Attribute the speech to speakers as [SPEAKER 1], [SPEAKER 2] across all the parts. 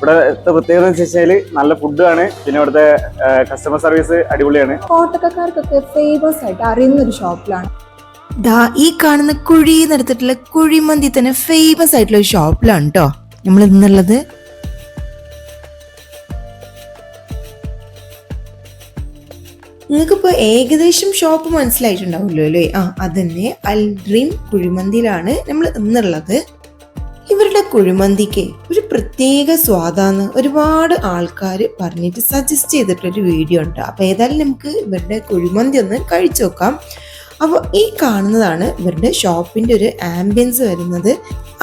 [SPEAKER 1] ഇവിടുത്തെ പ്രത്യേകത എന്ന് വെച്ചാൽ നല്ല ഫുഡാണ് പിന്നെ ഇവിടുത്തെ കസ്റ്റമർ സർവീസ് അടിപൊളിയാണ്.
[SPEAKER 2] കോട്ടക്കാർക്കൊക്കെ ഫേമസ് ആയിട്ട് അറിയുന്ന ഒരു ഷോപ്പിലാണ്
[SPEAKER 3] ദാ ഈ കാണുന്ന കുഴി നടത്തിട്ടുള്ള കുഴിമന്തി തന്നെ ഫേമസ് ആയിട്ടുള്ള ഒരു ഷോപ്പിലാണ് കേട്ടോ നമ്മൾ ഇന്നുള്ളത്. നിങ്ങൾക്കിപ്പോൾ ഏകദേശം ഷോപ്പ് മനസ്സിലായിട്ടുണ്ടാവുമല്ലോ അല്ലേ? ആ അതന്നെ അൽ ഡ്രീം കുഴിമന്തിയിലാണ് നമ്മൾ ഇന്നുള്ളത്. കുഴിമന്തിക്ക് ഒരു പ്രത്യേക സ്വാദാന്ന് ഒരുപാട് ആൾക്കാർ പറഞ്ഞിട്ട് സജസ്റ്റ് ചെയ്തിട്ടൊരു വീഡിയോ ഉണ്ട്? അപ്പോൾ ഏതായാലും നമുക്ക് ഇവരുടെ കുഴിമന്തി ഒന്ന് കഴിച്ചു നോക്കാം. അപ്പോൾ ഈ കാണുന്നതാണ് ഇവരുടെ ഷോപ്പിന്റെ ഒരു ആംബിയൻസ് വരുന്നത്.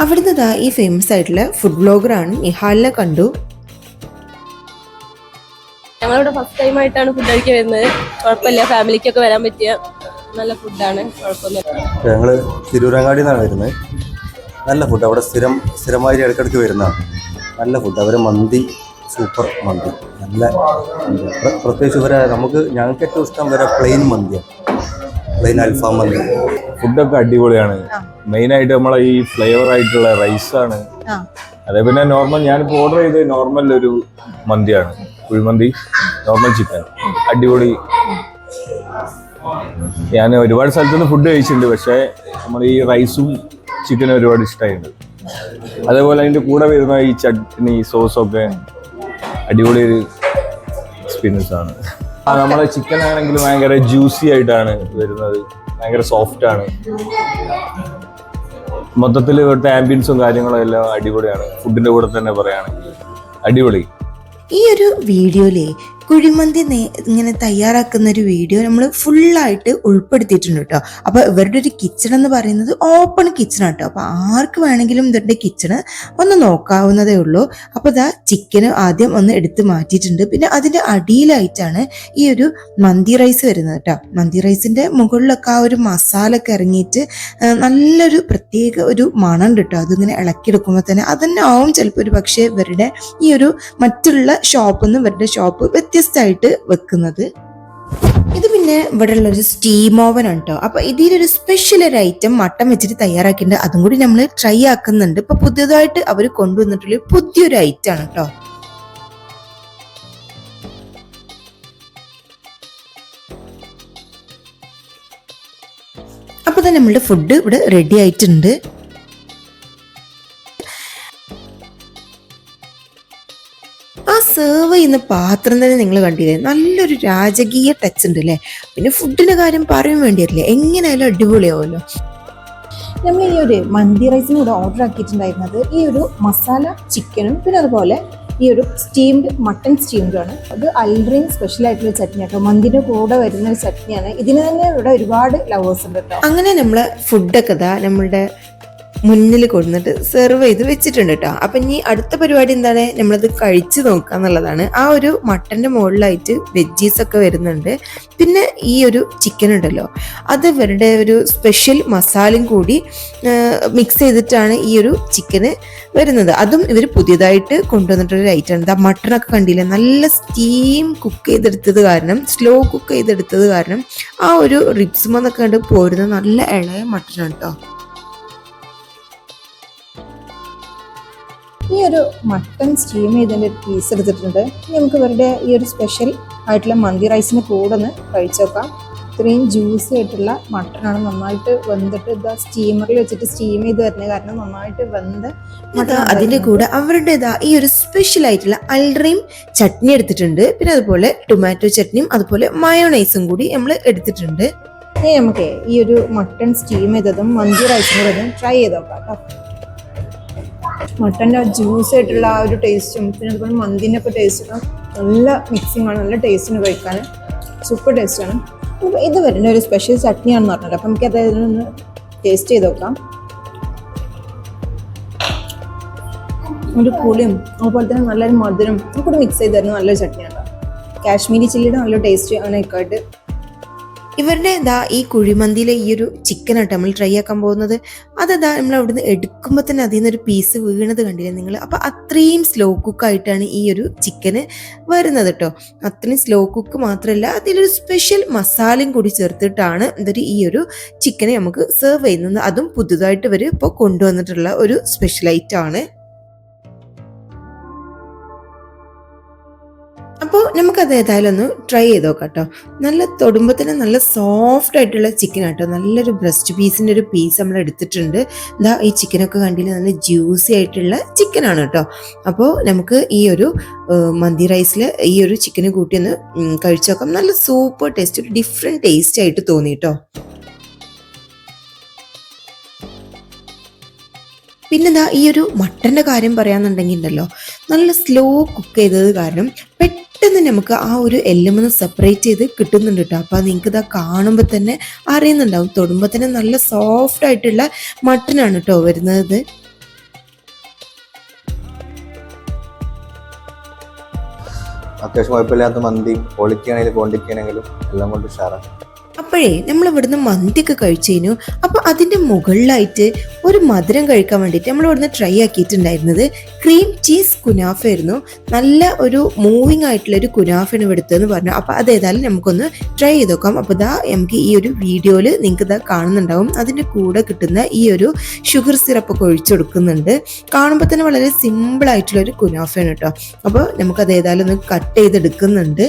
[SPEAKER 3] അവിടുന്ന് ദാ ഈ ഫേമസ് ആയിട്ടുള്ള ഫുഡ് ബ്ലോഗറാണ് നിഹാലിനെ കണ്ടു.
[SPEAKER 4] ഞങ്ങളിവിടെ ഫസ്റ്റ് ടൈം ആയിട്ടാണ് ഫുഡ് കഴിക്കാൻ വരുന്നത്. കുഴപ്പമില്ല ഫാമിലിക്കൊക്കെ വരാൻ പറ്റിയ നല്ല ഫുഡാണ് കുഴപ്പമില്ല
[SPEAKER 5] ഞങ്ങൾ തിരൂരങ്ങാടി നിന്നാണ് വരുന്നത്. നല്ല ഫുഡ് അവിടെ സ്ഥിരം സ്ഥിരമായി ഇടയ്ക്കിടയ്ക്ക് വരുന്നതാണ്. നല്ല ഫുഡ് അവരെ മന്തി സൂപ്പർ മന്തി. നല്ല പ്രത്യേകിച്ച് ഇവരെ നമുക്ക് ഞങ്ങൾക്ക് ഏറ്റവും ഇഷ്ടം വരെ പ്ലെയിൻ മന്തിയാണ് പ്ലെയിൻ അൽഫാം മന്തി.
[SPEAKER 6] ഫുഡൊക്കെ അടിപൊളിയാണ്. മെയിൻ ആയിട്ട് നമ്മളെ ഈ ഫ്ലേവർ ആയിട്ടുള്ള റൈസാണ് അതേ പിന്നെ നോർമൽ ഞാനിപ്പോൾ ഓർഡർ ചെയ്ത് നോർമൽ ഒരു മന്തിയാണ്. കുഴിമന്തി നോർമൽ ചിക്കൻ അടിപൊളി. ഞാൻ ഒരുപാട് സ്ഥലത്തുനിന്ന് ഫുഡ് കഴിച്ചിട്ടുണ്ട്. പക്ഷേ നമ്മൾ ഈ റൈസും ചിക്കനും ഒരുപാട് ഇഷ്ടമായിട്ടുണ്ട് അതേപോലെ അതിന്റെ കൂടെ വരുന്ന ഈ ചട്നി സോസൊക്കെ അടിപൊളി ഒരു എക്സ്പീരിയൻസ് ആണ്. നമ്മളെ ചിക്കൻ ആണെങ്കിൽ ഭയങ്കര ജ്യൂസി ആയിട്ടാണ് വരുന്നത്. ഭയങ്കര സോഫ്റ്റ് ആണ്. മൊത്തത്തിൽ ഇവിടുത്തെ ആംബിയൻസും കാര്യങ്ങളും എല്ലാം അടിപൊളിയാണ്. ഫുഡിന്റെ കൂടെ തന്നെ പറയുകയാണെങ്കിൽ അടിപൊളി.
[SPEAKER 3] ഈ ഒരു വീഡിയോയിലെ കുഴിമന്തി ഇങ്ങനെ തയ്യാറാക്കുന്ന ഒരു വീഡിയോ നമ്മൾ ഫുള്ളായിട്ട് ഉൾപ്പെടുത്തിയിട്ടുണ്ട് കേട്ടോ. അപ്പോൾ ഇവരുടെ ഒരു കിച്ചൺ എന്ന് പറയുന്നത് ഓപ്പൺ കിച്ചൺ കേട്ടോ. അപ്പോൾ ആർക്ക് വേണമെങ്കിലും ഇവരുടെ കിച്ചണ് ഒന്ന് നോക്കാവുന്നതേ ഉള്ളൂ. അപ്പോൾ ഇതാ ചിക്കന് ആദ്യം ഒന്ന് എടുത്ത് മാറ്റിയിട്ടുണ്ട്. പിന്നെ അതിന്റെ അടിയിലായിട്ടാണ് ഈ ഒരു മന്തി റൈസ് വരുന്നത് കേട്ടോ. മന്തി റൈസിന്റെ മുകളിലൊക്കെ ആ ഒരു മസാല ഒക്കെ ഇറങ്ങിയിട്ട് നല്ലൊരു പ്രത്യേക ഒരു മണം കേട്ടോ. അതിങ്ങനെ ഇളക്കിയെടുക്കുമ്പോൾ തന്നെ. അതന്നെ ആവും ചിലപ്പോൾ ഒരു പക്ഷേ ഇവരുടെ ഈ ഒരു മറ്റുള്ള ഷോപ്പിൽ നിന്ന് ഇവരുടെ ഷോപ്പ് വ്യത്യസ്തമായിട്ട് വെക്കുന്നത്. ഇത് പിന്നെ ഇവിടെ ഉള്ള ഒരു സ്റ്റീം ഓവൻ ഉണ്ടോ അപ്പൊ ഇതിലൊരു സ്പെഷ്യൽ ഒരു ഐറ്റം മട്ടൻ വെച്ചിട്ട് തയ്യാറാക്കിയിട്ടുണ്ട്. അതും കൂടി നമ്മൾ ട്രൈ ആക്കുന്നുണ്ട്. ഇപ്പൊ പുതിയതായിട്ട് അവർ കൊണ്ടുവന്നിട്ടുള്ള പുതിയൊരു ഐറ്റം ആണ് കേട്ടോ അപ്പൊ തന്നെ നമ്മളുടെ ഫുഡ് ഇവിടെ റെഡി ആയിട്ടുണ്ട്. ആ സെർവ് ചെയ്യുന്ന പാത്രം തന്നെ നിങ്ങൾ കണ്ടില്ലേ? നല്ലൊരു രാജകീയ ടച്ച് ഉണ്ട് അല്ലേ പിന്നെ ഫുഡിന് കാര്യം പറയാൻ വേണ്ടിയല്ലേ എങ്ങനെയായാലും അടിപൊളിയാവുമല്ലോ.
[SPEAKER 2] നമ്മൾ ഈ ഒരു മന്തി റൈസിന് കൂടെ ഓർഡർ ആക്കിയിട്ടുണ്ടായിരുന്നത് ഈ ഒരു മസാല ചിക്കനും പിന്നെ അതുപോലെ ഈ ഒരു സ്റ്റീംഡ് മട്ടൺ സ്റ്റീംഡാണ് ആണ്. അത് അൽഡ്രീം സ്പെഷ്യൽ ആയിട്ടുള്ള ചട്നി കേട്ടോ മന്തിന്റെ കൂടെ വരുന്ന ഒരു ചട്നിയാണ്. ഇതിന് തന്നെ ഇവിടെ ഒരുപാട് ലവേഴ്സ് ഉണ്ട് കേട്ടോ
[SPEAKER 3] അങ്ങനെ നമ്മൾ ഫുഡൊക്കെ ഇതാ നമ്മളുടെ മുന്നിൽ കൊണ്ടുവന്നിട്ട് സെർവ് ചെയ്ത് വെച്ചിട്ടുണ്ട് കേട്ടോ അപ്പം ഇനി അടുത്ത പരിപാടി എന്താണ്? നമ്മളത് കഴിച്ച് നോക്കുക എന്നുള്ളതാണ്. ആ ഒരു മട്ടന്റെ മുകളിലായിട്ട് വെജീസ് ഒക്കെ വരുന്നുണ്ട്. പിന്നെ ഈ ഒരു ചിക്കൻ ഉണ്ടല്ലോ അത് ഇവരുടെ ഒരു സ്പെഷ്യൽ മസാലയും കൂടി മിക്സ് ചെയ്തിട്ടാണ് ഈ ഒരു ചിക്കന് വരുന്നത്. അതും ഇവർ പുതിയതായിട്ട് കൊണ്ടുവന്നിട്ടൊരു ഐറ്റം ആണ്. ആ മട്ടണൊക്കെ കണ്ടില്ലേ? നല്ല സ്റ്റീം കുക്ക് ചെയ്തെടുത്തത് കാരണം സ്ലോ കുക്ക് ചെയ്തെടുത്തത് കാരണം ആ ഒരു റിപ്സുമെന്നൊക്കെ കണ്ട് പോരുന്ന നല്ല ഇളയ മട്ടനാണ് കേട്ടോ
[SPEAKER 2] ഈ ഒരു മട്ടൺ സ്റ്റീം ചെയ്തതിന്റെ ഒരു പീസ് എടുത്തിട്ടുണ്ട് നമുക്ക് ഇവരുടെ ഈ ഒരു സ്പെഷ്യൽ ആയിട്ടുള്ള മന്തി റൈസിന് കൂടെ ഒന്ന് കഴിച്ചു നോക്കാം. ഇത്രയും ജ്യൂസി ആയിട്ടുള്ള മട്ടനാണ് നന്നായിട്ട് വെന്തിട്ട് ഇതാ സ്റ്റീമറിൽ വെച്ചിട്ട് സ്റ്റീം ചെയ്ത് വരുന്നത് കാരണം നന്നായിട്ട് വെന്ത്
[SPEAKER 3] മട്ട അതിന്റെ കൂടെ അവരുടെ ഇതാ ഈ ഒരു സ്പെഷ്യൽ ആയിട്ടുള്ള അൽറീം ചട്നി എടുത്തിട്ടുണ്ട്. പിന്നെ അതുപോലെ ടൊമാറ്റോ ചട്നിയും അതുപോലെ മയോണൈസും കൂടി നമ്മൾ എടുത്തിട്ടുണ്ട്.
[SPEAKER 2] നമുക്ക് ഈ ഒരു മട്ടൺ സ്റ്റീം ചെയ്തതും മന്തി റൈസും കൂടെ ട്രൈ ചെയ്ത് നോക്കാം കേട്ടോ മട്ടന്റെ ആ ജ്യൂസ് ആയിട്ടുള്ള ആ ഒരു ടേസ്റ്റും പിന്നെ അതുപോലെ മന്തിന്റെ ഒക്കെ ടേസ്റ്റും നല്ല മിക്സിംഗ് ആണ് നല്ല ടേസ്റ്റിന് കഴിക്കാൻ. സൂപ്പർ ടേസ്റ്റാണ് ഇത് വരുന്ന ഒരു സ്പെഷ്യൽ ചട്നിയാണെന്ന് പറഞ്ഞത് അപ്പം നമുക്ക് അതായത് ഒന്ന് ടേസ്റ്റ് ചെയ്ത് നോക്കാം. ഒരു പുളിയും അതുപോലെ തന്നെ നല്ലൊരു മധുരം കൂടി മിക്സ് ചെയ്ത് തരുന്ന നല്ലൊരു ചട്നിയാണ് കാശ്മീരി ചില്ലിയുടെ നല്ലൊരു ടേസ്റ്റ് ആണ് ഇക്കായിട്ട്.
[SPEAKER 3] ഇവരുടെ ഇതാ ഈ കുഴിമന്തിയിലെ ഈ ഒരു ചിക്കൻ ആട്ടോ നമ്മൾ ട്രൈ ആക്കാൻ പോകുന്നത്. അതെന്താ നമ്മൾ അവിടുന്ന് എടുക്കുമ്പോൾ തന്നെ അതിൽ നിന്നൊരു പീസ് വീണത് കണ്ടില്ലേ നിങ്ങൾ? അപ്പോൾ അത്രയും സ്ലോ കുക്കായിട്ടാണ് ഈ ഒരു ചിക്കന് വരുന്നത് കേട്ടോ അത്രയും സ്ലോ കുക്ക് മാത്രമല്ല അതിലൊരു സ്പെഷ്യൽ മസാലയും കൂടി ചേർത്തിട്ടാണ് ഇതൊരു ഈ ഒരു ചിക്കനെ നമുക്ക് സെർവ് ചെയ്യുന്നത്. അതും പുതുതായിട്ട് ഇവർ ഇപ്പോൾ കൊണ്ടുവന്നിട്ടുള്ള ഒരു സ്പെഷ്യൽ ഐറ്റം ആണ്. നമുക്കത് ഏതായാലും ഒന്ന് ട്രൈ ചെയ്ത് നോക്കാം കേട്ടോ നല്ല തൊടുമ്പോൾ തന്നെ നല്ല സോഫ്റ്റ് ആയിട്ടുള്ള ചിക്കൻ ആട്ടോ. നല്ലൊരു ബ്രസ്റ്റ് പീസിന്റെ ഒരു പീസ് നമ്മൾ എടുത്തിട്ടുണ്ട്. ഇതാ ഈ ചിക്കനൊക്കെ കണ്ടില്ല? നല്ല ജ്യൂസി ആയിട്ടുള്ള ചിക്കനാണ് കേട്ടോ. അപ്പോൾ നമുക്ക് ഈ ഒരു മന്തി റൈസിൽ ഈ ഒരു ചിക്കന് കൂട്ടി ഒന്ന് കഴിച്ചു നോക്കാം. നല്ല സൂപ്പർ ടേസ്റ്റ് ഒരു ഡിഫറെന്റ് ടേസ്റ്റ് ആയിട്ട് തോന്നി കേട്ടോ. പിന്നെന്താ ഈ ഒരു മട്ടന്റെ കാര്യം പറയാന്നുണ്ടെങ്കിൽ ഉണ്ടല്ലോ നല്ല സ്ലോ കുക്ക് ചെയ്തത് കാരണം പെട്ടെന്ന് നമുക്ക് ആ ഒരു എല്ലുമെന്ന് സെപ്പറേറ്റ് ചെയ്ത് കിട്ടുന്നുണ്ട് കേട്ടോ അപ്പോൾ നിങ്ങൾക്ക് ഇതാ കാണുമ്പോൾ തന്നെ അറിയുന്നുണ്ടാവും. തൊടുമ്പോൾ തന്നെ നല്ല സോഫ്റ്റ് ആയിട്ടുള്ള മട്ടനാണ് കേട്ടോ വരുന്നത്.
[SPEAKER 5] അത്യാവശ്യം കുഴപ്പമില്ലാത്ത മന്തി ക്വാളിറ്റി ആണെങ്കിലും ക്വാണ്ടിറ്റി ആണെങ്കിലും എല്ലാം കൊണ്ട് ഉഷാറാണ്.
[SPEAKER 3] അപ്പോഴേ നമ്മൾ ഇവിടുന്ന് മന്തിയൊക്കെ കഴിച്ചു കഴിഞ്ഞു. അപ്പോൾ അതിന്റെ മുകളിലായിട്ട് ഒരു മധുരം കഴിക്കാൻ വേണ്ടിയിട്ട് നമ്മൾ ഇവിടുന്ന് ട്രൈ ആക്കിയിട്ടുണ്ടായിരുന്നത് ക്രീം ചീസ് കുനാഫ ആയിരുന്നു. നല്ല ഒരു മൂവിങ് ആയിട്ടുള്ള ഒരു കുനാഫയാണ് ഇവിടുത്തെന്ന് പറഞ്ഞു. അപ്പോൾ അത് ഏതായാലും നമുക്കൊന്ന് ട്രൈ ചെയ്ത് നോക്കാം. അപ്പോൾ ഇതാ നമുക്ക് ഈ ഒരു വീഡിയോയിൽ നിങ്ങൾക്ക് ഇതാ കാണുന്നുണ്ടാവും. അതിന്റെ കൂടെ കിട്ടുന്ന ഈ ഒരു ഷുഗർ സിറപ്പൊക്കെ ഒഴിച്ചു കൊടുക്കുന്നുണ്ട്. കാണുമ്പോൾ തന്നെ വളരെ സിമ്പിൾ ആയിട്ടുള്ള ഒരു കുനാഫയാണ് കേട്ടോ. അപ്പോൾ നമുക്കത് ഏതായാലും ഒന്ന് കട്ട് ചെയ്തെടുക്കുന്നുണ്ട്.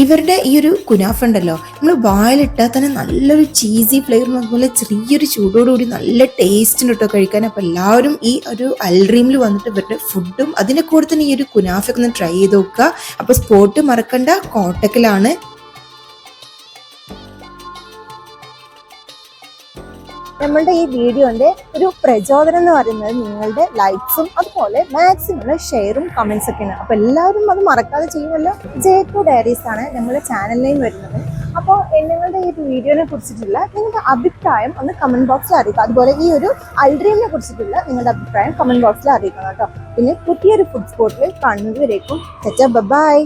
[SPEAKER 3] ഇവരുടെ ഈ ഒരു കുനാഫ ഉണ്ടല്ലോ നമ്മൾ വായിലിട്ടാൽ തന്നെ നല്ലൊരു ചീസി ഫ്ലേവറും അതുപോലെ ചെറിയൊരു ചൂടോടുകൂടി നല്ല ടേസ്റ്റിന് കേട്ടോ കഴിക്കാൻ. അപ്പോൾ എല്ലാവരും ഈ ഒരു അൽറീമിൽ വന്നിട്ട് ഇവരുടെ ഫുഡും അതിന്റെ കൂടെ തന്നെ ഈ ഒരു കുനാഫൊക്കെ ഒന്ന് ട്രൈ ചെയ്ത് നോക്കുക. അപ്പോൾ സ്പോട്ട് മറക്കണ്ട കോട്ടക്കലാണ്
[SPEAKER 2] നമ്മളുടെ ഈ വീഡിയോന്റെ ഒരു പ്രചോദനം എന്ന് പറയുന്നത് നിങ്ങളുടെ ലൈക്സും അതുപോലെ മാക്സിമം ഷെയറും കമന്റ്സ് ഒക്കെയാണ് അപ്പൊ എല്ലാവരും അത് മറക്കാതെ ചെയ്യുമല്ലോ. ജേക്കോ ഡയറീസ് ആണ് നമ്മുടെ ചാനലിലേയും വരുന്നത്. അപ്പോൾ നിങ്ങളുടെ ഈ വീഡിയോനെ കുറിച്ചിട്ടുള്ള നിങ്ങളുടെ അഭിപ്രായം ഒന്ന് കമന്റ് ബോക്സിൽ അറിയിക്കുക. അതുപോലെ ഈ ഒരു അൾഡ്രീമിനെ കുറിച്ചിട്ടുള്ള നിങ്ങളുടെ അഭിപ്രായം കമന്റ് ബോക്സിൽ അറിയിക്കണം കേട്ടോ. പിന്നെ പുതിയൊരു ഫുഡ് സ്പോട്ടിൽ കാണുന്നതുവരേക്കും. ബൈ